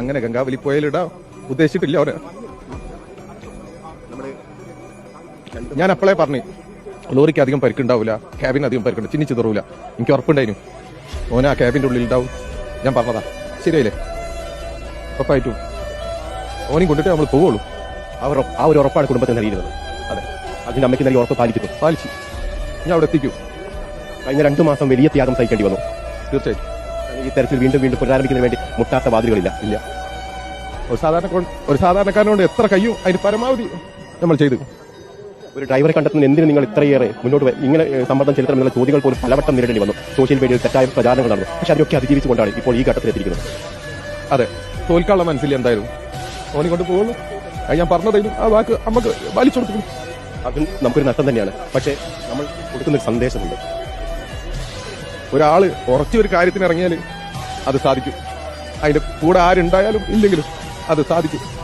അങ്ങനെ ഗംഗാവലി പുഴയിലിടാൻ ഉദ്ദേശിച്ചിട്ടില്ല അവർ. ഞാൻ അപ്പളേ പറഞ്ഞു ലോറിക്ക് അധികം പരിക്കുണ്ടാവില്ല ക്യാബിന് അധികം പരിക്കുണ്ട് ചിന്നി ചിതറൂല എനിക്ക് ഉറപ്പുണ്ടായിരുന്നു ഓന ആ ക്യാബിന്റെ ഉള്ളിൽ ഉണ്ടാവും ഞാൻ പറഞ്ഞതാ. ശരിയല്ലേ ഉറപ്പായിട്ടും. ഓനെയും കൊണ്ടിട്ട് നമ്മൾ പോവുള്ളൂ. അവർ ആ ഒരു ഉറപ്പാണ് കുടുംബത്തിന് നൽകിയിരുന്നത് അതെ. അതിന്റെ അമ്മയ്ക്ക് നൽകി ഉറപ്പ് പാലിക്കുന്നു പാലിച്ചു. ഞാൻ അവിടെ എത്തിക്കും. കഴിഞ്ഞ രണ്ടു മാസം വലിയ ത്യാഗം സഹിക്കേണ്ടി വന്നു. തീർച്ചയായും ഈ തെരച്ചിൽ വീണ്ടും വീണ്ടും പുനരാരംഭിക്കുന്നതിന് വേണ്ടി മുട്ടാത്ത വാതിലുകളില്ല. ഇല്ല. ഒരു സാധാരണ ഒരു സാധാരണക്കാരനോട് എത്ര കയ്യും അതിന് പരമാവധി നമ്മൾ ചെയ്തു. ഒരു ഡ്രൈവറെ കണ്ടെത്തുന്ന എന്തിനും നിങ്ങൾ ഇത്രയേറെ മുന്നോട്ട് ഇങ്ങനെ സമ്മർദ്ദം ചെലുത്തണമെന്നുള്ള ചോദ്യങ്ങൾ പോലും പലവട്ടം നേരിടേണ്ടി വന്നു. സോഷ്യൽ മീഡിയയിൽ തെറ്റായ പ്രചാരണങ്ങൾ നടന്നു. പക്ഷെ അതിനൊക്കെ അതിജീവിച്ചുകൊണ്ടാണ് ഇപ്പോൾ ഈ ഘട്ടത്തിലെത്തിയിരിക്കുന്നത് അതെ. തോൽക്കാനുള്ള മനസ്സിൽ എന്തായാലും. ഓനെ കൊണ്ട് പോകുന്നു. അത് ഞാൻ പറഞ്ഞതായിരുന്നു ആ വാക്ക് നമുക്ക് വലിച്ചു കൊടുത്തു. അതും നമുക്കൊരു നഷ്ടം തന്നെയാണ്. പക്ഷേ നമ്മൾ കൊടുക്കുന്നൊരു സന്ദേശമുണ്ട്. ഒരാൾ ഉറച്ച ഒരു കാര്യത്തിന് ഇറങ്ങിയാൽ അത് സാധിക്കും. അതിന്റെ കൂടെ ആരുണ്ടായാലും ഇല്ലെങ്കിലും അത് സാധിക്കും.